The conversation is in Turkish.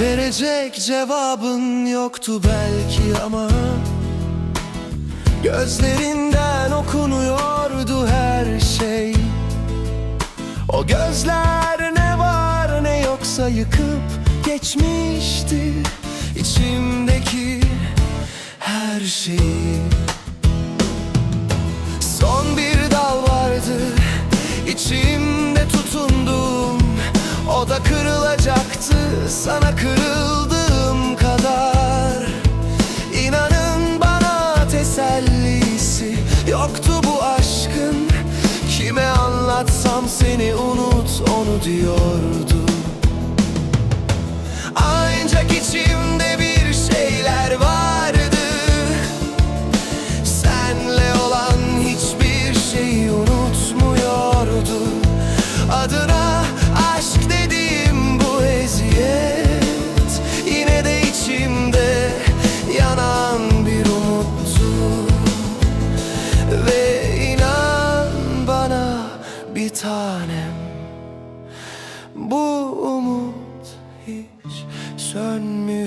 Verecek cevabın yoktu belki ama Gözlerinden okunuyordu her şey. O gözler ne var ne yoksa yıkıp geçmişti içimdeki her şeyi sana kırıldığım kadar İnanın bana tesellisi yoktu bu aşkın. Kime anlatsam seni unut onu diyordu tanem. Bu umut hiç sönmüyor